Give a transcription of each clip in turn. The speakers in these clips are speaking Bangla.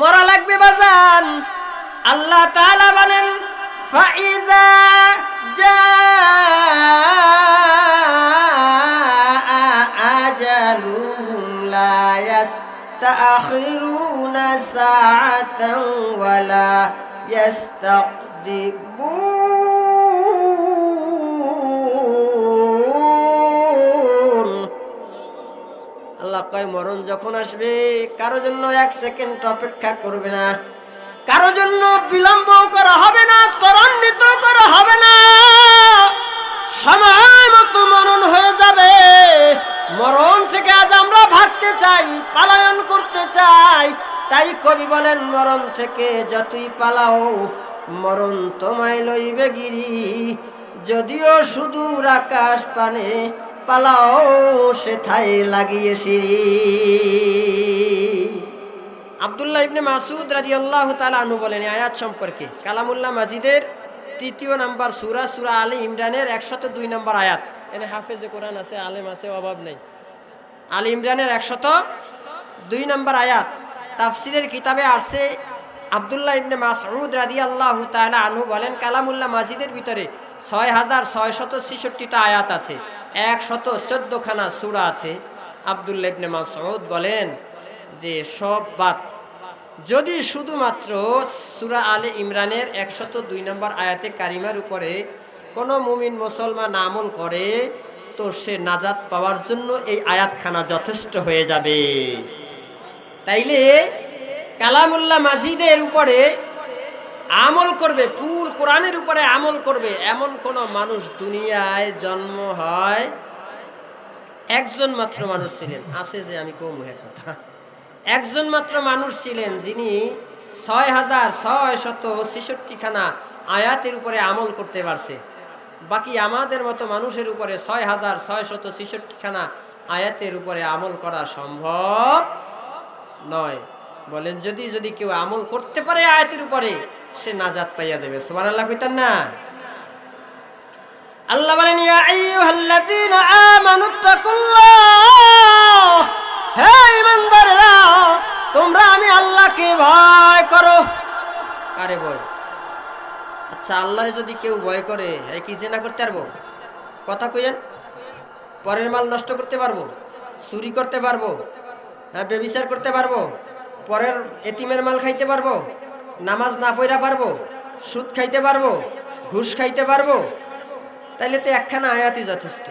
মরা লাগবে বাজান। আল্লাহ তাআলা বলেন ফাইদা জাআ আজালুহুম লা আল্লাহ কয়, মরণ যখন আসবে, কারও জন্য এক সেকেন্ড অপেক্ষা করবে না। কারও জন্য বিলম্ব করা হবে না, ত্বরান্বিত করা হবে না। সময় মতো মরণ হয়ে যাবে। মরণ থেকে আজ আমরা ভাগতে চাই, পালায়ন করতে চাই। তাই কবি বলেন, মরণ থেকে যতই পালাও, মরণ তোমায় লইবে গিরি। যদিও সুদূর আকাশ পানে পালাও সেথায় লাগিয়ে সিঁড়ি। আবদুল্লাহ ইবনে মাসুদ রাজি আল্লাহ আনু বলেন আয়াত সম্পর্কে কালামুল্লাহ মাজিদের তৃতীয় নাম্বার সুরা সুরা আলী ইমরানের একশত দুই নম্বর আয়াত। এনে হাফেজে কোরআন আছে, আলেম আছে, অভাব নেই। আলী ইমরানের একশত দুই নম্বর আয়াত, তাফসিরের কিতাবে আসছে আবদুল্লাহ ইবনে মাসউদ রাদি আল্লাহ তাআলা আনহু বলেন, কালামুল্লাহ মাজিদের ভিতরে ছয় হাজার ছয় শত ছেষট্টিটা আয়াত আছে। একশত চোদ্দখানা সুরা আছে। আবদুল্লাহ ইবনে বলেন যে সব বাত যদি শুধুমাত্র সুরা আলে ইমরানের একশত দুই নম্বর আয়াতে কারিমার উপরে কোনো মুমিন মুসলমান আমল করে, তো সে নাজাত পাওয়ার জন্য এই আয়াতখানা যথেষ্ট হয়ে যাবে। তাইলে কালামুল্লাহ মাজিদের উপরে আমল করবে, ফুল কোরআনের উপরে আমল করবে, এমন কোন মানুষ দুনিয়ায় জন্ম হয়? একজন মাত্র মানুষ ছিলেন, আছে যে আমি কৌমুহের কথা। একজন মাত্র মানুষ ছিলেন যিনি ছয় হাজার ছয় শত ছেষট্টিখানা আয়াতের উপরে আমল করতে পারছে। বাকি আমাদের মতো মানুষের উপরে ছয় হাজার ছয় শত ছেষট্টিখানা আয়াতের উপরে আমল করা সম্ভব নয়। বলেন, যদি যদি কেউ আমল করতে পারে আয়াতের উপরে, সে নাজাত পাইয়া যাবে। সুমান আল্লাহ কইতান না? আল্লাহ বলেন হে ইমানদাররা তোমরা আমি আল্লাহকে ভয় করো। কারে ভয়? আচ্ছা আল্লাহরে যদি কেউ ভয় করে হ্যাঁ কি জেনা করতে পারব? কথা কইেন পরের মাল নষ্ট করতে পারব? চুরি করতে পারব? হ্যাঁ বেবিচার করতে পারব? পরের এতিমের মাল খাইতে পারব? নামাজ না পড়া পারব? সুদ খাইতে পারব? ঘুষ খাইতে পারব? তাইলে তো একখানা আয়াতই যথেষ্ট।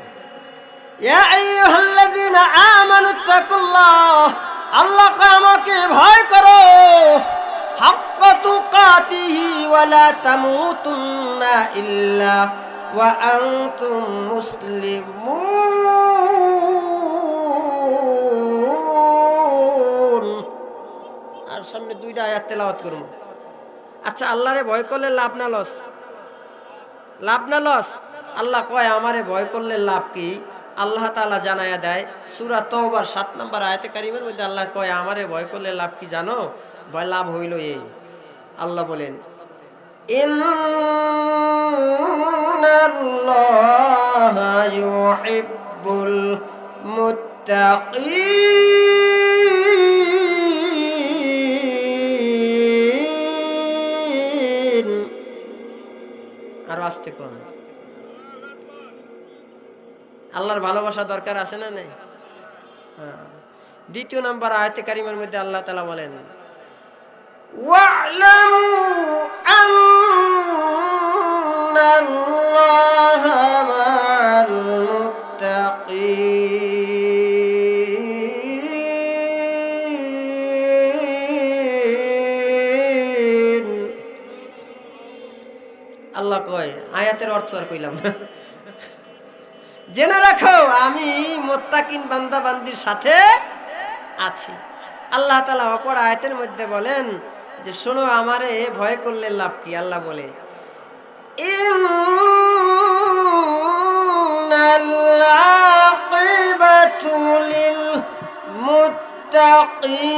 আল্লাহ আমাকে ভয় করো। মুসলিমুন। দুইটা আয়াত তেলাওয়াত করব আচ্ছা আল্লাহরে ভয় করলে লাভ না লস? লাভ না লস? আল্লাহ কয়, আমারে ভয় করলে লাভ কি? আল্লাহ তাআলা জানায়া দেয়, সূরা তওবার 7 নম্বর আয়াতে কারিমের মধ্যে আল্লাহ কয়, আমারে ভয় করলে লাভ কি জানো? ভয় লাভ হইল এই। আল্লাহ বলেন, ইন্নাল্লাহা ইউহিব্বুল মুত্তাকিন। আস্তে কোন? আল্লাহর ভালোবাসা দরকার আছে না নেই? হ্যাঁ। দ্বিতীয় নাম্বার আয়তে কারিমের মধ্যে আল্লাহ তালা বলেন আল্লাহ কয়, আয়াতের অর্থ আর কইলাম না। জেনে রাখো, আমি মোত্তাকিন বান্দা বান্দির সাথে আছি। আল্লাহ তালা অপর আয়তের মধ্যে বলেন যে, শোনো, আমারে ভয় করলে লাভ কি? আল্লাহ বলে মুত্তাকিন।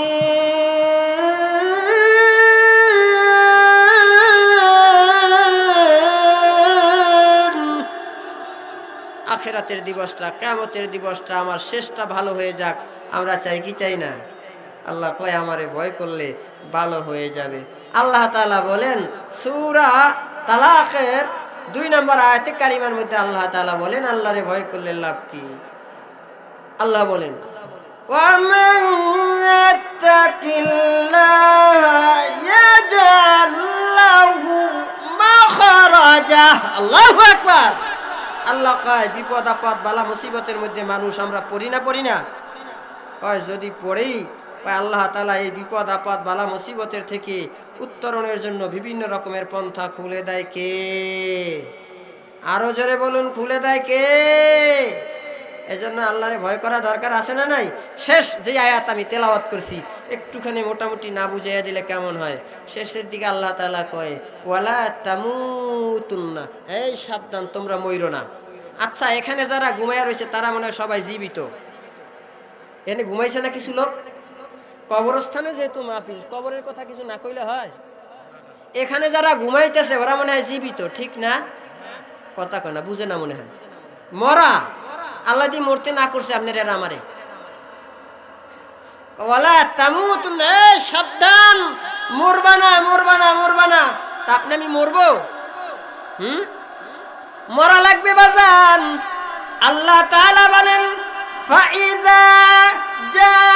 হাসরাতের দিবসটা কেমতের দিবসটা আমার শেষটা ভালো হয়ে যাক, আমরা চাই কি চাই না? আল্লাহ কয়, আমারে ভয় করলে ভালো হয়ে যাবে। আল্লাহ তালা বলেন, সুরা তালাকের দুই নম্বর আয়াতে কারিমার মধ্যে আল্লাহ তালা বলেন, আল্লাহরে ভয় করলে লাভ কি? আল্লাহ বলেন আল্লাহ একবার আল্লাহ কয়, বিপদ, আপদ, বালা, মুসিবতের মধ্যে মানুষ আমরা পড়ি না পড়ি না? কয়, যদি পড়েই আল্লাহ তালা এই বিপদ, আপদ, বালা, মুসিবতের থেকে উত্তরণের জন্য বিভিন্ন রকমের পন্থা খুলে দেয় কে? আরও জোরে বলুন, খুলে দেয় কে? এজন্য আল্লাহরে ভয় করা দরকার আছে না নাই? শেষ যে আয়াত আমি তেলাওয়াত করছি, একটুখানি মোটামুটি না বুঝাইয়া দিলে কেমন হয়? শেষের দিকে আল্লাহ তালা কয়, ওয়ালা তামুতুন্না। এই সাবধান, তোমরা মইরো না। আচ্ছা এখানে যারা ঘুমাইয়া রয়েছে, তারা মনে হয় সবাই জীবিত। এনে ঘুমাইছে না কিছু লোক? কবরস্থানে যেহেতু মাহফিল, কবরের কথা কিছু না কইলে হয়? এখানে যারা ঘুমাইতেছে, ওরা মনে হয় জীবিত, ঠিক না? কথা কয় না, বুঝে না মনে হয়। মরা! আল্লাহ দি মরতে না করছে আপনার এরা আমারে। ওয়ালা তামুতুন সাবধান। মরবা না মরবা না মরবা না। তা আপনি আমি মরবো? হুম? মরা লাগবে বাজান। আল্লাহ তাআলা বলেন, ফাইদা জাআ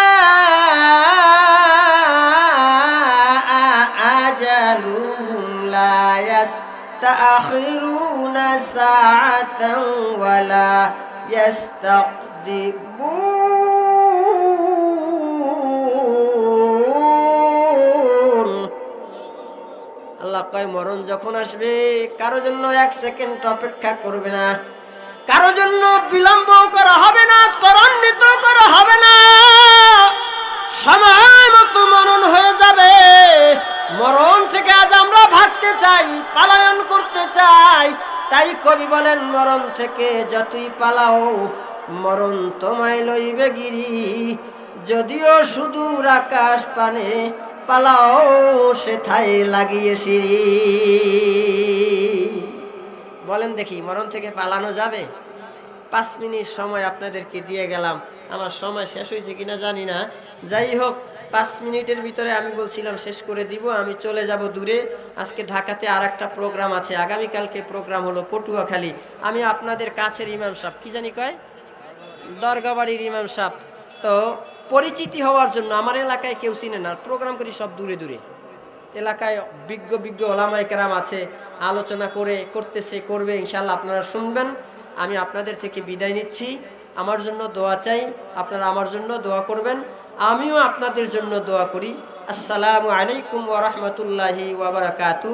আজালুহুম লা ইয়াস্তাখিরুনা সাআতান ওয়ালা يستقدمون আল্লাহ কয় মরণ যখন আসবে কারো জন্য এক সেকেন্ড অপেক্ষা করবে না কারো জন্য বিলম্ব করা হবে না ত্বরান্বিত করা হবে না সময় মতো মরণ হয়ে যাবে মরণ থেকে আজ আমরা ভাগতে চাই পালায়ন করতে চাই তাই কবি বলেন, মরণ থেকে যতই পালাও, মরণ তোমায় লইবে গিরি। যদিও সুদূর আকাশ পানে পালাও, সেথায় লাগিয়ে সিঁড়ি। বলেন দেখি, মরণ থেকে পালানো যাবে? পাঁচ মিনিট সময় আপনাদেরকে দিয়ে গেলাম। আমার সময় শেষ হয়েছে কিনা জানি না। যাই হোক পাঁচ মিনিটের ভিতরে আমি বলছিলাম, শেষ করে দিব, আমি চলে যাব দূরে। আজকে ঢাকাতে আর একটা প্রোগ্রাম আছে, আগামীকালকে প্রোগ্রাম হলো পটুয়াখালী। আমি আপনাদের কাছের ইমাম সাহেব, কি জানি কয়? দরগাবাড়ির ইমাম সাহেব। তো পরিচিতি হওয়ার জন্য আমার এলাকায় কেউ চিনে না, প্রোগ্রাম করি সব দূরে দূরে। এলাকায় বিজ্ঞ বিজ্ঞ ওলামাই কেরাম আছে, আলোচনা করে, করতেছে, করবে ইনশাল্লাহ আপনারা শুনবেন। আমি আপনাদের থেকে বিদায় নিচ্ছি। আমার জন্য দোয়া চাই, আপনারা আমার জন্য দোয়া করবেন। আমিও আপনাদের জন্য দোয়া করি। আসসালামু আলাইকুম ওরহমতুল্লাহি ওবরাকাতু